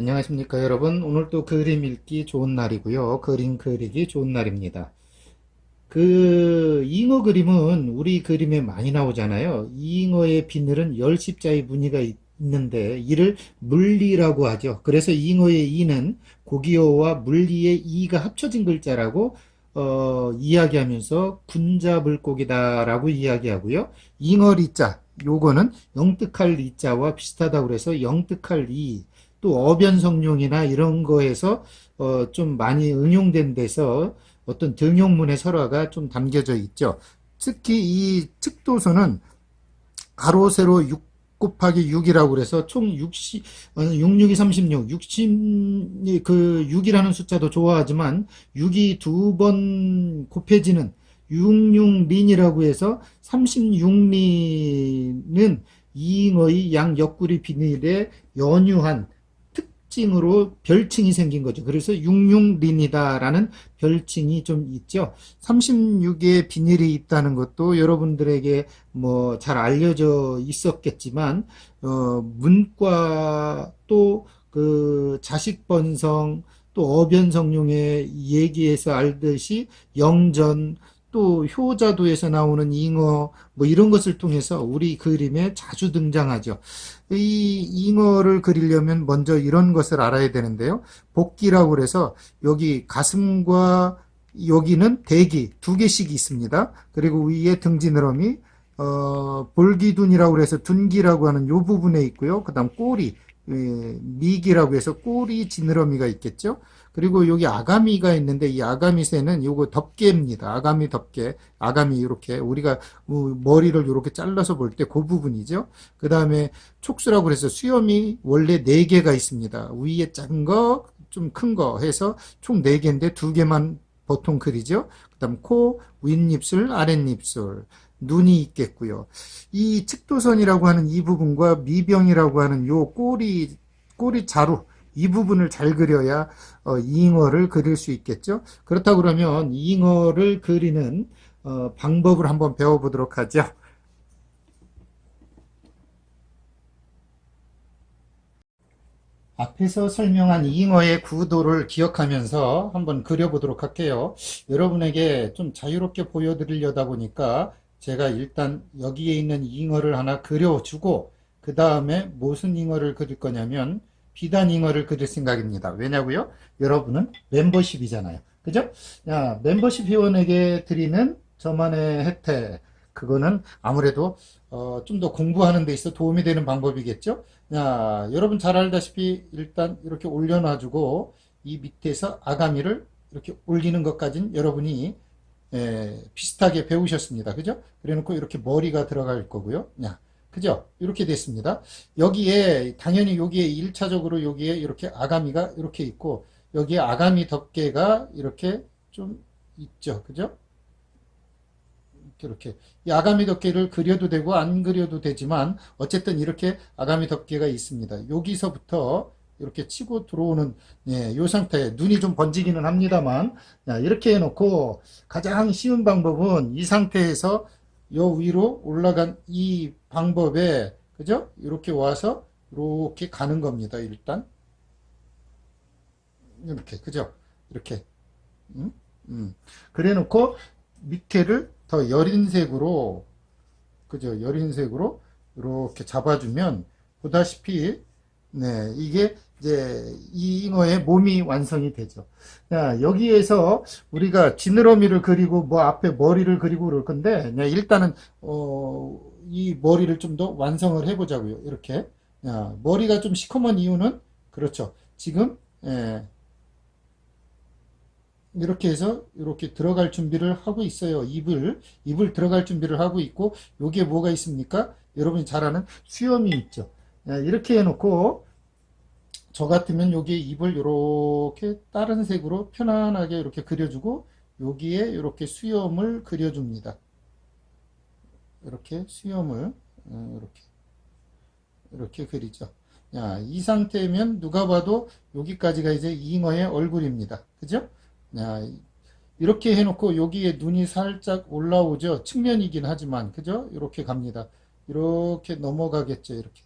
안녕하십니까 여러분. 오늘도 그림 읽기 좋은 날이고요. 그림 그리기 좋은 날입니다. 그 잉어 그림은 우리 그림에 많이 나오잖아요. 잉어의 비늘은 열십자의 무늬가 있- 있는데 이를 물리라고 하죠. 그래서 잉어의 이는 고기어와 물리의 이가 합쳐진 글자라고 어, 이야기하면서 군자 물고기다 라고 이야기하고요. 잉어리자 요거는 영특할 리자와 비슷하다고 그래서 영특할 리 또 어변성룡이나 이런 거에서 어, 좀 많이 응용된 데서 어떤 등용문의 설화가 좀 담겨져 있죠. 특히 이 측도서는 가로 세로 6 곱하기 6이라고 그래서 총 60, 어, 6, 6이 36, 60, 그 6이라는 숫자도 좋아하지만 6이 두 번 곱해지는 66린이라고 해서 36린은 이잉어의 양 옆구리 비닐에 연유한 특징으로 별칭이 생긴 거죠. 그래서 66린이다라는 별칭이 좀 있죠. 36의 비닐이 있다는 것도 여러분들에게 뭐 잘 알려져 있었겠지만, 어, 문과 또 그 자식 번성 또 어변성룡의 얘기에서 알듯이 영전 또 효자도에서 나오는 잉어 뭐 이런 것을 통해서 우리 그림에 자주 등장하죠. 이 잉어를 그리려면 먼저 이런 것을 알아야 되는데요. 복기라고 그래서 여기 가슴과 여기는 대기 두 개씩 있습니다. 그리고 위에 등지느러미 어, 볼기둔이라고 그래서 둔기라고 하는 요 부분에 있고요. 그다음 꼬리 예, 미기라고 해서 꼬리 지느러미가 있겠죠. 그리고 여기 아가미가 있는데 이 아가미새는 요거 덮개입니다. 아가미 덮개, 아가미 이렇게 우리가 어, 머리를 이렇게 잘라서 볼 때 그 부분이죠. 그 다음에 촉수라고 그래서 수염이 원래 네 개가 있습니다. 위에 작은 거, 좀 큰 거 해서 총네 개인데 두 개만 보통 그리죠. 그 다음 코, 윗입술, 아랫입술, 눈이 있겠고요. 이 측도선이라고 하는 이 부분과 미병이라고 하는 요 꼬리 꼬리 자루 이 부분을 잘 그려야 어, 잉어를 그릴 수 있겠죠. 그렇다 그러면 잉어를 그리는 어, 방법을 한번 배워보도록 하죠. 앞에서 설명한 잉어의 구도를 기억하면서 한번 그려보도록 할게요. 여러분에게 좀 자유롭게 보여드리려다 보니까 제가 일단 여기에 있는 잉어를 하나 그려주고 그 다음에 무슨 잉어를 그릴 거냐면 비단 잉어를 그릴 생각입니다. 왜냐고요? 여러분은 멤버십이잖아요. 그죠? 야, 멤버십 회원에게 드리는 저만의 혜택. 그거는 아무래도 어, 좀 더 공부하는 데 있어 도움이 되는 방법이겠죠? 야, 여러분 잘 알다시피 일단 이렇게 올려놔주고 이 밑에서 아가미를 이렇게 올리는 것까진 여러분이 예, 비슷하게 배우셨습니다. 그죠? 그래 놓고 이렇게 머리가 들어갈 거고요. 야, 그죠? 이렇게 됐습니다. 여기에, 당연히 여기에 1차적으로 여기에 이렇게 아가미가 이렇게 있고, 여기에 아가미 덮개가 이렇게 좀 있죠. 그죠? 이렇게. 이 아가미 덮개를 그려도 되고, 안 그려도 되지만, 어쨌든 이렇게 아가미 덮개가 있습니다. 여기서부터 이렇게 치고 들어오는, 예, 요 상태. 눈이 좀 번지기는 합니다만, 야, 이렇게 해놓고, 가장 쉬운 방법은 이 상태에서 요 위로 올라간 이 방법에 그죠? 이렇게 와서 이렇게 가는 겁니다. 일단 이렇게 그죠? 이렇게 음? 음. 그래 놓고 밑에를 더 여린 색으로 그죠? 여린 색으로 이렇게 잡아주면 보다시피 네 이게 이제 이 잉어의 몸이 완성이 되죠. 자, 여기에서 우리가 지느러미를 그리고 뭐 앞에 머리를 그리고 그럴 건데 네, 일단은 어, 이 머리를 좀 더 완성을 해보자고요. 이렇게 야, 머리가 좀 시커먼 이유는 그렇죠. 지금 예, 이렇게 해서 이렇게 들어갈 준비를 하고 있어요. 입을 입을 들어갈 준비를 하고 있고 여기에 뭐가 있습니까? 여러분이 잘 아는 수염이 있죠. 야, 이렇게 해놓고 저 같으면 여기에 입을 이렇게 다른 색으로 편안하게 이렇게 그려주고 여기에 이렇게 수염을 그려줍니다. 이렇게 수염을 어, 이렇게 이렇게 그리죠. 야, 이 상태면 누가 봐도 여기까지가 이제 잉어의 얼굴입니다. 그죠? 야, 이렇게 해놓고 여기에 눈이 살짝 올라오죠. 측면이긴 하지만 그죠? 이렇게 갑니다. 이렇게 넘어가겠죠. 이렇게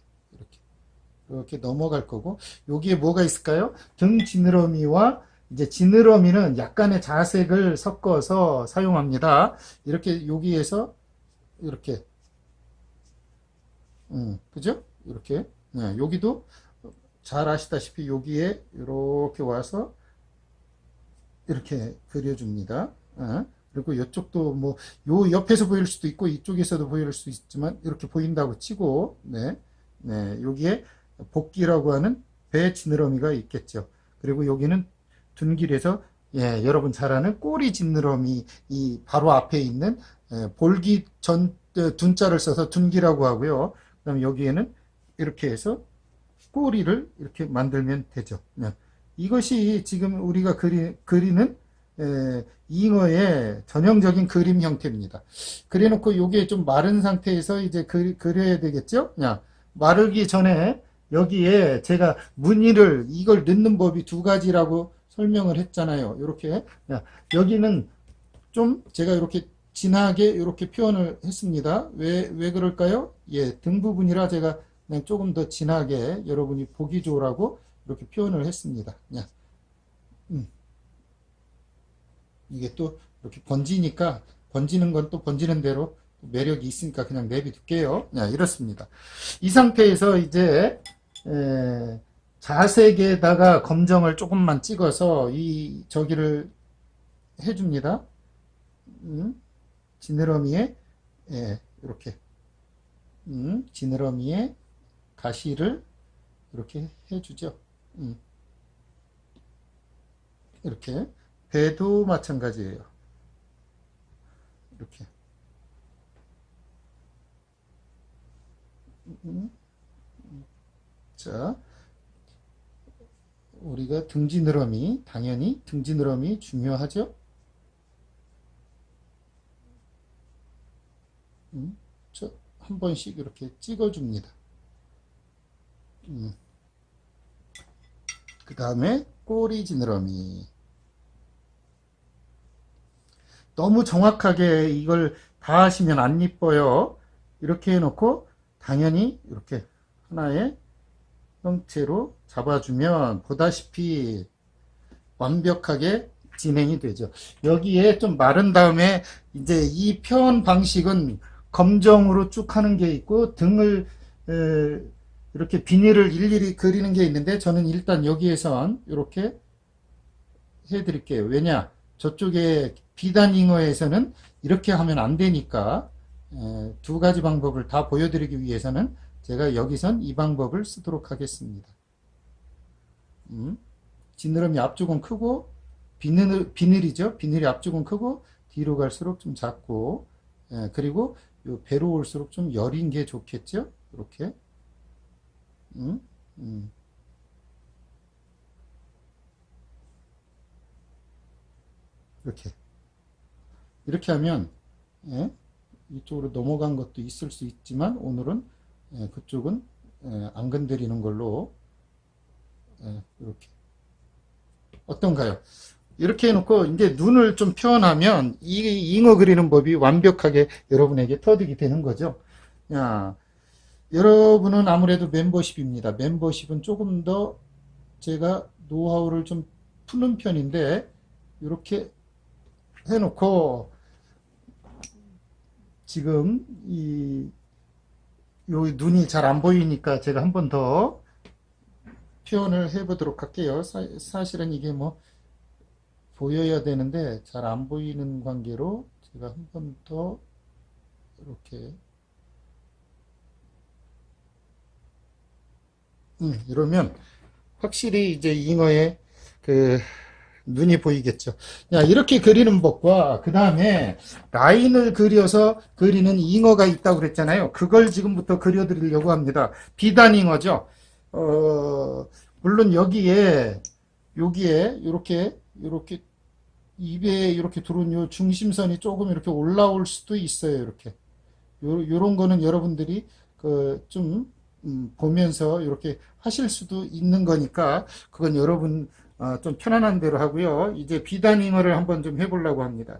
이렇게 넘어갈 거고 여기에 뭐가 있을까요? 등 지느러미와 이제 지느러미는 약간의 자색을 섞어서 사용합니다. 이렇게 여기에서 이렇게 음, 그죠? 이렇게 네, 여기도 잘 아시다시피 여기에 이렇게 와서 이렇게 그려줍니다. 어? 그리고 이쪽도 뭐 요 옆에서 보일 수도 있고 이쪽에서도 보일 수 있지만 이렇게 보인다고 치고 네, 네 여기에 복기라고 하는 배 지느러미가 있겠죠. 그리고 여기는 둔길에서 예, 여러분 잘 아는 꼬리 지느러미 이 바로 앞에 있는 예, 볼기 전 어, 둔자를 써서 둔기라고 하고요. 그다음 여기에는 이렇게 해서 꼬리를 이렇게 만들면 되죠. 네. 이것이 지금 우리가 그리, 그리는 에, 잉어의 전형적인 그림 형태입니다. 그래놓고 요게 좀 마른 상태에서 이제 그, 그려야 되겠죠? 야, 마르기 전에 여기에 제가 무늬를 이걸 넣는 법이 두 가지라고 설명을 했잖아요. 이렇게 야, 여기는 좀 제가 이렇게 진하게 이렇게 표현을 했습니다. 왜, 왜 그럴까요? 예, 등 부분이라 제가 그냥 조금 더 진하게 여러분이 보기 좋으라고 이렇게 표현을 했습니다. 야, 음. 이게 또 이렇게 번지니까 번지는 건 또 번지는 대로 매력이 있으니까 그냥 내비둘게요. 야, 이렇습니다. 이 상태에서 이제 에, 자색에다가 검정을 조금만 찍어서 이 저기를 해줍니다. 음, 지느러미에 예, 이렇게 음, 지느러미에 가시를 이렇게 해주죠. 음. 이렇게 배도 마찬가지예요. 이렇게 음. 자, 우리가 등지느러미 당연히 등지느러미 중요하죠. 음, 저, 한 번씩 이렇게 찍어줍니다. 음. 그 다음에 꼬리 지느러미. 너무 정확하게 이걸 다 하시면 안 이뻐요. 이렇게 해놓고 당연히 이렇게 하나의 형태로 잡아주면 보다시피 완벽하게 진행이 되죠. 여기에 좀 마른 다음에 이제 이 표현 방식은 검정으로 쭉 하는 게 있고 등을 에, 이렇게 비닐을 일일이 그리는 게 있는데 저는 일단 여기에선 이렇게 해드릴게요. 왜냐? 저쪽에 비단잉어에서는 이렇게 하면 안 되니까 에, 두 가지 방법을 다 보여드리기 위해서는 제가 여기선 이 방법을 쓰도록 하겠습니다. 음, 지느러미 앞쪽은 크고 비늘, 비늘이죠. 비늘이 앞쪽은 크고 뒤로 갈수록 좀 작고 예, 그리고 요 배로 올수록 좀 여린 게 좋겠죠. 이렇게 음, 음. 이렇게 이렇게 하면 예, 이쪽으로 넘어간 것도 있을 수 있지만 오늘은 예, 그쪽은 예, 안 건드리는 걸로 예, 이렇게 어떤가요? 이렇게 해놓고 이제 눈을 좀 표현하면 이 잉어 그리는 법이 완벽하게 여러분에게 터득이 되는 거죠. 야, 여러분은 아무래도 멤버십입니다. 멤버십은 조금 더 제가 노하우를 좀 푸는 편인데 이렇게 해놓고 지금 이 요 눈이 잘 안 보이니까 제가 한 번 더 표현을 해보도록 할게요. 사, 실은 이게 뭐 보여야 되는데 잘 안 보이는 관계로 제가 한 번 더 이렇게 음, 이러면 확실히 이제 잉어의 그 눈이 보이겠죠. 야, 이렇게 그리는 법과 그 다음에 라인을 그려서 그리는 잉어가 있다고 그랬잖아요. 그걸 지금부터 그려드리려고 합니다. 비단 잉어죠. 어, 물론 여기에 여기에 이렇게 이렇게 입에 이렇게 들어온 요 중심선이 조금 이렇게 올라올 수도 있어요. 이렇게 요 요런 거는 여러분들이 그좀 음, 보면서 이렇게 하실 수도 있는 거니까 그건 여러분 어, 좀 편안한 대로 하고요. 이제 비단잉어를 한번 좀 해보려고 합니다.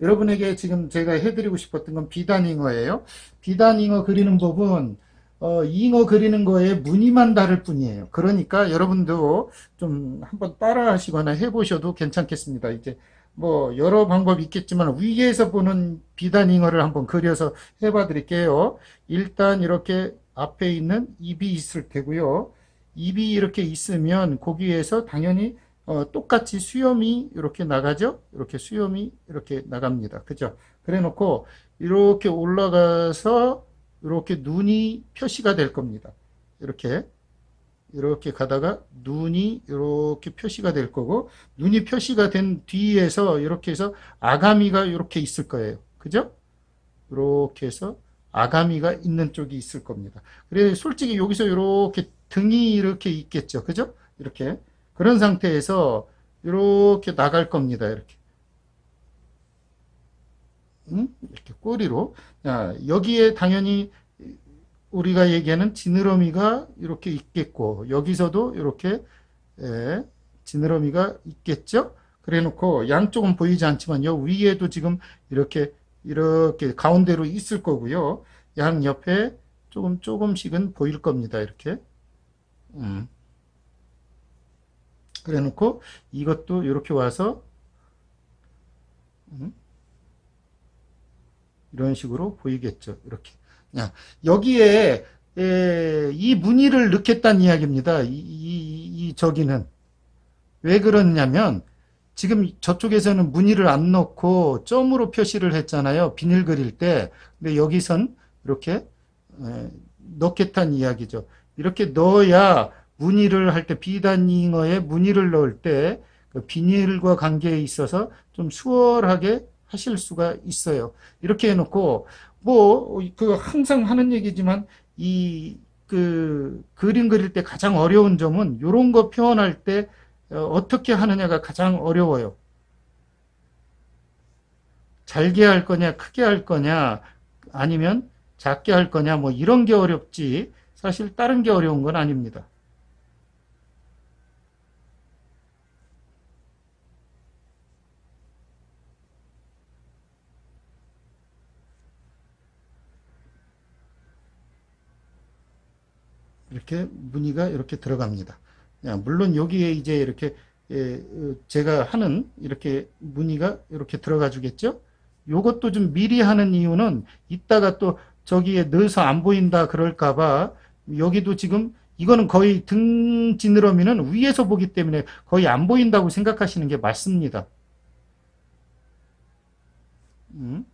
여러분에게 지금 제가 해드리고 싶었던 건 비단잉어예요. 비단잉어 그리는 법은 어, 잉어 그리는 거에 무늬만 다를 뿐이에요. 그러니까 여러분도 좀 한번 따라 하시거나 해보셔도 괜찮겠습니다. 이제 뭐 여러 방법이 있겠지만 위에서 보는 비단 잉어를 한번 그려서 해봐 드릴게요. 일단 이렇게 앞에 있는 입이 있을 테고요. 입이 이렇게 있으면 거기에서 당연히 어, 똑같이 수염이 이렇게 나가죠? 이렇게 수염이 이렇게 나갑니다. 그죠? 그래 놓고 이렇게 올라가서 이렇게 눈이 표시가 될 겁니다. 이렇게 이렇게 가다가 눈이 이렇게 표시가 될 거고 눈이 표시가 된 뒤에서 이렇게 해서 아가미가 이렇게 있을 거예요. 그죠? 이렇게 해서 아가미가 있는 쪽이 있을 겁니다. 그래 솔직히 여기서 이렇게 등이 이렇게 있겠죠. 그죠? 이렇게 그런 상태에서 이렇게 나갈 겁니다. 이렇게 음? 이렇게 꼬리로 자, 여기에 당연히 우리가 얘기하는 지느러미가 이렇게 있겠고 여기서도 이렇게 예, 지느러미가 있겠죠. 그래 놓고 양쪽은 보이지 않지만 여 위에도 지금 이렇게 이렇게 가운데로 있을 거고요. 양 옆에 조금 조금씩은 보일 겁니다. 이렇게. 음. 그래 놓고 이것도 이렇게 와서 음. 이런 식으로 보이겠죠. 이렇게. 야, 여기에 에, 이 무늬를 넣겠다는 이야기입니다. 이, 이, 이 저기는 왜 그러냐면 지금 저쪽에서는 무늬를 안 넣고 점으로 표시를 했잖아요. 비닐 그릴 때. 근데 여기선 이렇게 에, 넣겠다는 이야기죠. 이렇게 넣어야 무늬를 할 때 비단잉어에 무늬를 넣을 때 그 비닐과 관계에 있어서 좀 수월하게 하실 수가 있어요. 이렇게 해놓고 뭐 그 항상 하는 얘기지만 이 그 그림 그릴 때 가장 어려운 점은 이런 거 표현할 때 어, 어떻게 하느냐가 가장 어려워요. 잘게 할 거냐, 크게 할 거냐, 아니면 작게 할 거냐, 뭐 이런 게 어렵지 사실 다른 게 어려운 건 아닙니다. 이렇게 무늬가 이렇게 들어갑니다. 야, 물론 여기에 이제 이렇게 예, 어, 제가 하는 이렇게 무늬가 이렇게 들어가 주겠죠? 요것도 좀 미리 하는 이유는 이따가 또 저기에 넣어서 안 보인다 그럴까봐 여기도 지금 이거는 거의 등 지느러미는 위에서 보기 때문에 거의 안 보인다고 생각하시는 게 맞습니다. 음.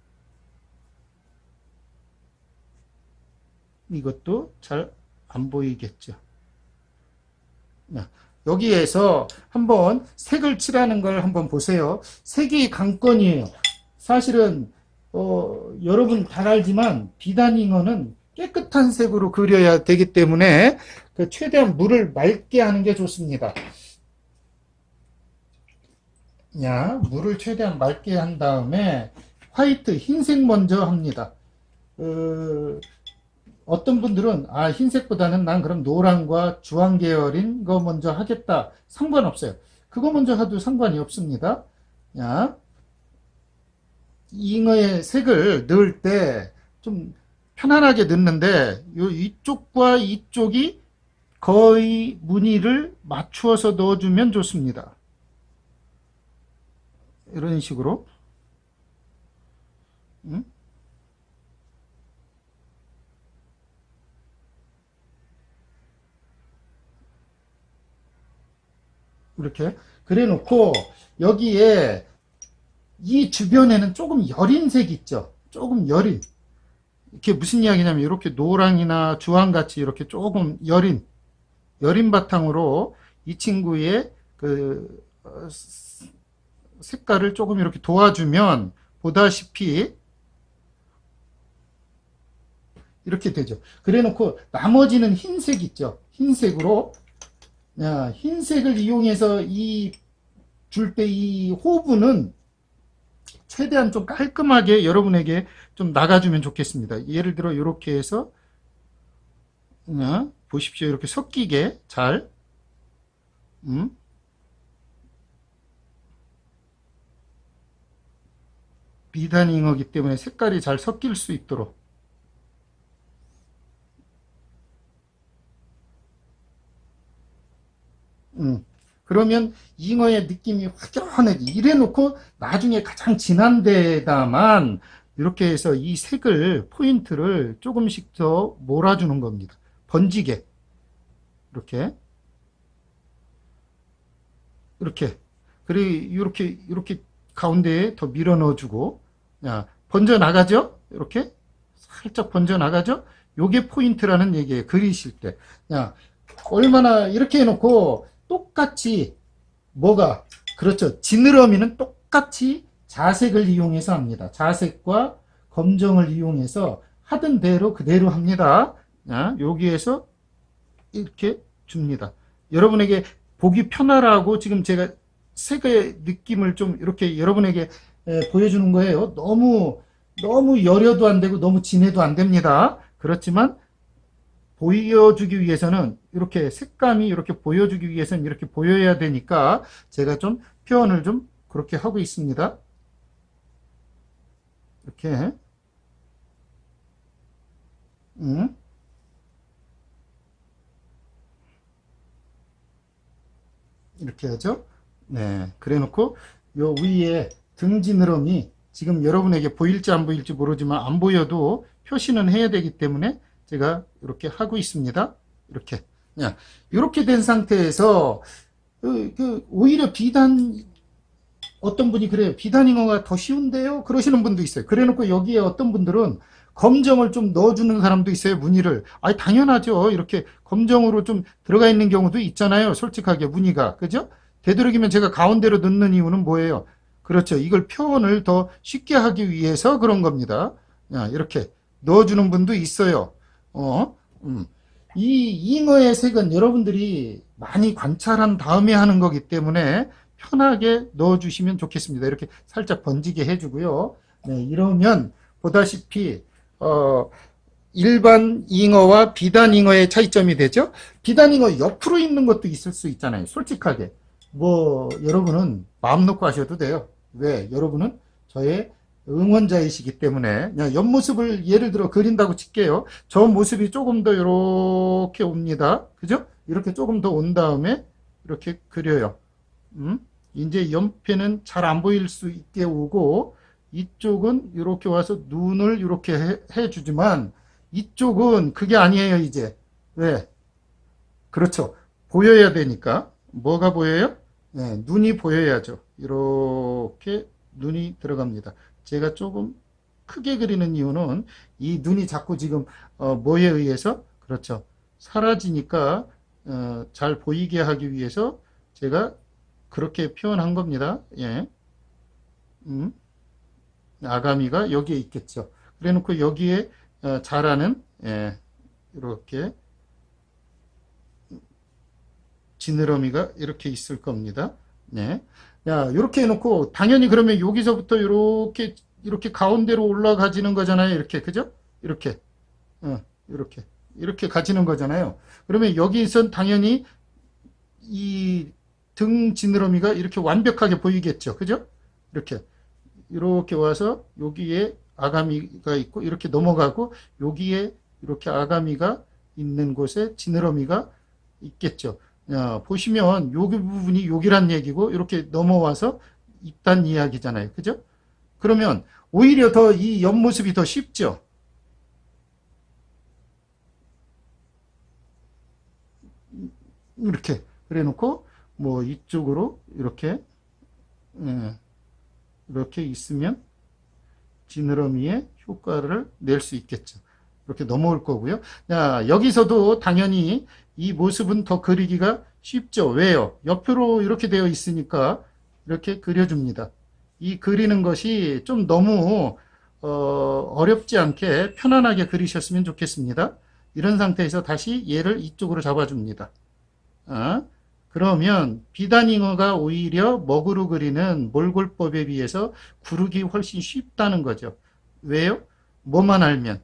이것도 잘 안 보이겠죠. 자, 여기에서 한번 색을 칠하는 걸 한번 보세요. 색이 강건이에요. 사실은 어, 여러분 잘 알지만 비단잉어는 깨끗한 색으로 그려야 되기 때문에 그 최대한 물을 맑게 하는 게 좋습니다. 야, 물을 최대한 맑게 한 다음에 화이트 흰색 먼저 합니다. 어, 어떤 분들은 아 흰색보다는 난 그럼 노란과 주황 계열인 거 먼저 하겠다 상관없어요 그거 먼저 해도 상관이 없습니다 야 잉어의 색을 넣을 때 좀 편안하게 넣는데 요 이쪽과 이쪽이 거의 무늬를 맞추어서 넣어주면 좋습니다. 이런 식으로. 음? 이렇게 그래 놓고 여기에 이 주변에는 조금 여린 색 있죠. 조금 여린 이게 무슨 이야기냐면 이렇게 노랑이나 주황같이 이렇게 조금 여린 여린 바탕으로 이 친구의 그 어, 색깔을 조금 이렇게 도와주면 보다시피 이렇게 되죠. 그래 놓고 나머지는 흰색 있죠. 흰색으로 야, 흰색을 이용해서 이 줄 때 이 호브는 최대한 좀 깔끔하게 여러분에게 좀 나가주면 좋겠습니다. 예를 들어 이렇게 해서 보십시오. 이렇게 섞이게 잘 음? 비단잉어기 때문에 색깔이 잘 섞일 수 있도록 음. 그러면 잉어의 느낌이 확연하게 이래 놓고 나중에 가장 진한 데다만 이렇게 해서 이 색을 포인트를 조금씩 더 몰아주는 겁니다. 번지게 이렇게 이렇게 그리고 이렇게 이렇게 가운데에 더 밀어 넣어주고 야, 번져 나가죠? 이렇게 살짝 번져 나가죠? 요게 포인트라는 얘기예요. 그리실 때. 야, 얼마나 이렇게 해놓고 똑같이 뭐가 그렇죠. 지느러미는 똑같이 자색을 이용해서 합니다. 자색과 검정을 이용해서 하던 대로 그대로 합니다. 자, 여기에서 이렇게 줍니다. 여러분에게 보기 편하라고 지금 제가 색의 느낌을 좀 이렇게 여러분에게 에, 보여주는 거예요. 너무 너무 여려도 안 되고 너무 진해도 안 됩니다. 그렇지만 보여주기 위해서는 이렇게 색감이 이렇게 보여주기 위해서는 이렇게 보여야 되니까 제가 좀 표현을 좀 그렇게 하고 있습니다. 이렇게 음. 이렇게 하죠. 네, 그래 놓고 요 위에 등 지느러미 지금 여러분에게 보일지 안 보일지 모르지만 안 보여도 표시는 해야 되기 때문에 제가 이렇게 하고 있습니다. 이렇게. 야, 이렇게 된 상태에서 그, 그 오히려 비단 어떤 분이 그래요. 비단잉어가 더 쉬운데요? 그러시는 분도 있어요. 그래 놓고 여기에 어떤 분들은 검정을 좀 넣어주는 사람도 있어요. 무늬를. 아니, 당연하죠. 이렇게 검정으로 좀 들어가 있는 경우도 있잖아요. 솔직하게 무늬가. 그죠? 되도록이면 제가 가운데로 넣는 이유는 뭐예요? 그렇죠. 이걸 표현을 더 쉽게 하기 위해서 그런 겁니다. 야, 이렇게 넣어주는 분도 있어요. 어, 음. 이 잉어의 색은 여러분들이 많이 관찰한 다음에 하는 거기 때문에 편하게 넣어주시면 좋겠습니다. 이렇게 살짝 번지게 해주고요. 네, 이러면 보다시피 어, 일반 잉어와 비단 잉어의 차이점이 되죠. 비단 잉어 옆으로 있는 것도 있을 수 있잖아요. 솔직하게. 뭐 여러분은 마음 놓고 하셔도 돼요. 왜? 여러분은 저의 응원자이시기 때문에 그냥 옆모습을 예를 들어 그린다고 칠게요. 저 모습이 조금 더 이렇게 옵니다. 그죠? 이렇게 조금 더 온 다음에 이렇게 그려요. 음? 이제 옆에는 잘 안 보일 수 있게 오고 이쪽은 이렇게 와서 눈을 이렇게 해, 해주지만 이쪽은 그게 아니에요 이제 왜? 그렇죠. 보여야 되니까 뭐가 보여요? 네, 눈이 보여야죠. 이렇게 눈이 들어갑니다. 제가 조금 크게 그리는 이유는 이 눈이 자꾸 지금 어, 뭐에 의해서 그렇죠. 사라지니까 어, 잘 보이게 하기 위해서 제가 그렇게 표현한 겁니다. 예. 음. 아가미가 여기에 있겠죠. 그래 놓고 여기에 어, 자라는 예, 이렇게 지느러미가 이렇게 있을 겁니다. 네. 야, 이렇게 해놓고 당연히 그러면 여기서부터 이렇게 이렇게 가운데로 올라가지는 거잖아요. 이렇게 그죠? 이렇게 어, 이렇게 이렇게 가지는 거잖아요. 그러면 여기선 당연히 이 등 지느러미가 이렇게 완벽하게 보이겠죠. 그죠? 이렇게 이렇게 와서 여기에 아가미가 있고 이렇게 넘어가고 여기에 이렇게 아가미가 있는 곳에 지느러미가 있겠죠. 야, 보시면 여기 부분이 여기란 얘기고 이렇게 넘어와서 있단 이야기잖아요. 그죠? 그러면 오히려 더 이 옆모습이 더 쉽죠. 이렇게 그래 놓고 뭐 이쪽으로 이렇게 예, 이렇게 있으면 지느러미의 효과를 낼 수 있겠죠. 이렇게 넘어올 거고요. 자, 여기서도 당연히 이 모습은 더 그리기가 쉽죠. 왜요? 옆으로 이렇게 되어 있으니까 이렇게 그려줍니다. 이 그리는 것이 좀 너무 어, 어렵지 않게 편안하게 그리셨으면 좋겠습니다. 이런 상태에서 다시 얘를 이쪽으로 잡아줍니다. 아, 그러면 비단잉어가 오히려 먹으로 그리는 몰골법에 비해서 구르기 훨씬 쉽다는 거죠. 왜요? 뭐만 알면.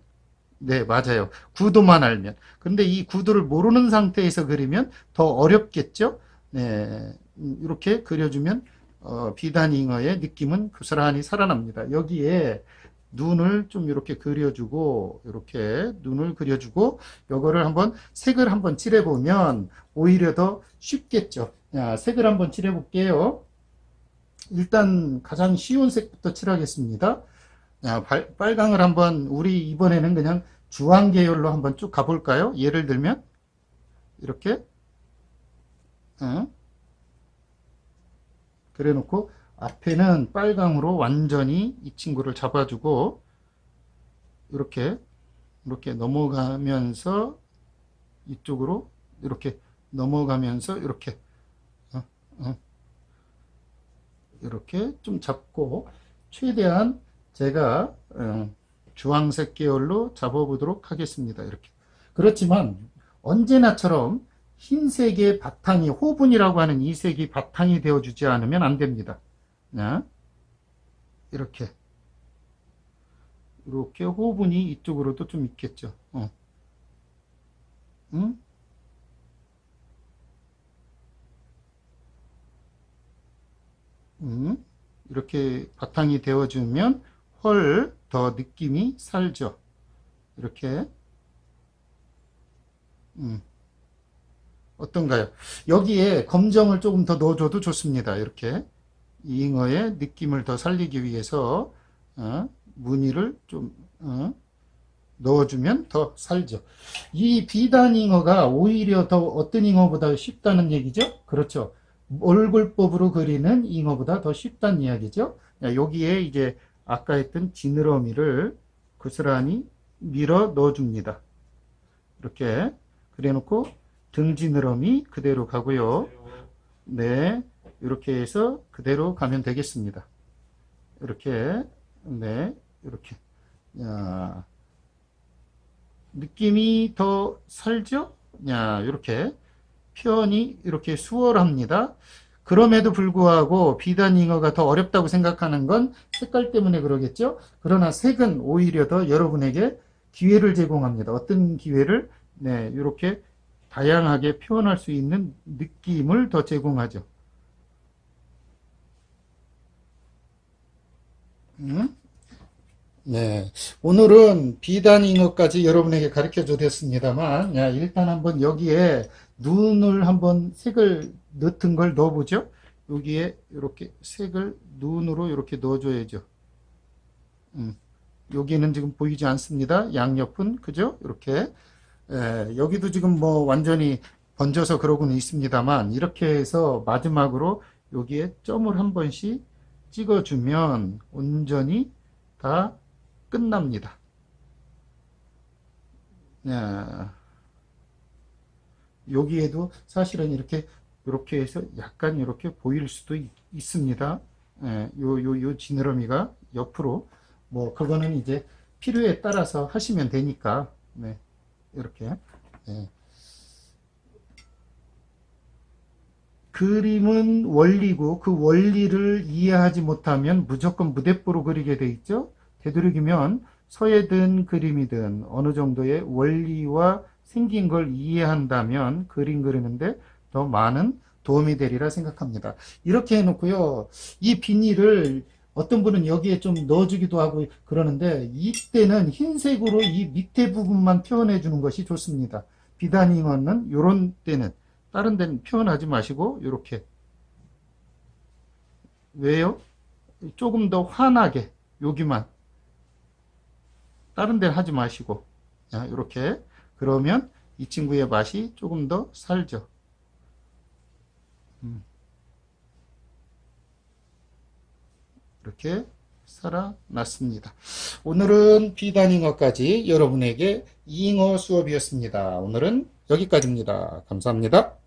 네, 맞아요. 구도만 알면. 근데 이 구도를 모르는 상태에서 그리면 더 어렵겠죠? 네, 음, 이렇게 그려주면 어, 비단잉어의 느낌은 고스란히 살아납니다. 여기에 눈을 좀 이렇게 그려주고 이렇게 눈을 그려주고 요거를 한번 색을 한번 칠해보면 오히려 더 쉽겠죠. 자, 색을 한번 칠해 볼게요. 일단 가장 쉬운 색부터 칠하겠습니다. 자, 발- 빨강을 한번 우리 이번에는 그냥 주황 계열로 한번 쭉 가볼까요? 예를 들면 이렇게 어? 그래 놓고 앞에는 빨강으로 완전히 이 친구를 잡아주고 이렇게 이렇게 넘어가면서 이쪽으로 이렇게 넘어가면서 이렇게 어, 어. 이렇게 좀 잡고 최대한 제가 어, 주황색 계열로 잡아보도록 하겠습니다. 이렇게 그렇지만 언제나처럼 흰색의 바탕이 호분이라고 하는 이 색이 바탕이 되어주지 않으면 안 됩니다. 자, 이렇게 이렇게 호분이 이쪽으로도 좀 있겠죠. 어. 응? 음, 이렇게 바탕이 되어주면 훨더 느낌이 살죠. 이렇게. 음, 어떤가요? 여기에 검정을 조금 더 넣어줘도 좋습니다. 이렇게. 이 잉어의 느낌을 더 살리기 위해서, 어, 무늬를 좀, 어, 넣어주면 더 살죠. 이 비단 잉어가 오히려 더 어떤 잉어보다 쉽다는 얘기죠? 그렇죠. 얼굴법으로 그리는 잉어보다 더 쉽다는 이야기죠. 야, 여기에 이제 아까 했던 지느러미를 고스란히 밀어 넣어줍니다. 이렇게 그래 놓고 등 지느러미 그대로 가고요. 네, 이렇게 해서 그대로 가면 되겠습니다. 이렇게, 네, 이렇게. 야, 느낌이 더 살죠? 야, 이렇게. 표현이 이렇게 수월합니다. 그럼에도 불구하고 비단 잉어가 더 어렵다고 생각하는 건 색깔 때문에 그러겠죠? 그러나 색은 오히려 더 여러분에게 기회를 제공합니다. 어떤 기회를? 네, 이렇게 다양하게 표현할 수 있는 느낌을 더 제공하죠. 음? 네. 오늘은 비단 잉어까지 여러분에게 가르쳐 주겠습니다만, 야, 일단 한번 여기에 눈을 한번 색을 넣은 걸 넣어보죠. 여기에 이렇게 색을 눈으로 이렇게 넣어줘야죠. 음, 여기는 지금 보이지 않습니다. 양옆은 그죠? 이렇게 에, 여기도 지금 뭐 완전히 번져서 그러고는 있습니다만 이렇게 해서 마지막으로 여기에 점을 한 번씩 찍어주면 온전히 다 끝납니다. 야. 여기에도 사실은 이렇게 이렇게 해서 약간 이렇게 보일 수도 있, 습니다 예, 요, 요, 요 지느러미가 옆으로 뭐 그거는 이제 필요에 따라서 하시면 되니까 네, 이렇게 예. 그림은 원리고 그 원리를 이해하지 못하면 무조건 무대뽀로 그리게 돼 있죠. 되도록이면 서예든 그림이든 어느 정도의 원리와 생긴 걸 이해한다면 그림 그리는데 더 많은 도움이 되리라 생각합니다. 이렇게 해놓고요. 이 비닐을 어떤 분은 여기에 좀 넣어주기도 하고 그러는데 이때는 흰색으로 이 밑에 부분만 표현해 주는 것이 좋습니다. 비단잉어는 이런 때는 다른 데는 표현하지 마시고 이렇게 왜요? 조금 더 환하게 여기만 다른 데는 하지 마시고 이렇게 그러면 이 친구의 맛이 조금 더 살죠. 음. 이렇게 살아났습니다. 오늘은 비단잉어까지 여러분에게 잉어 수업이었습니다. 오늘은 여기까지입니다. 감사합니다.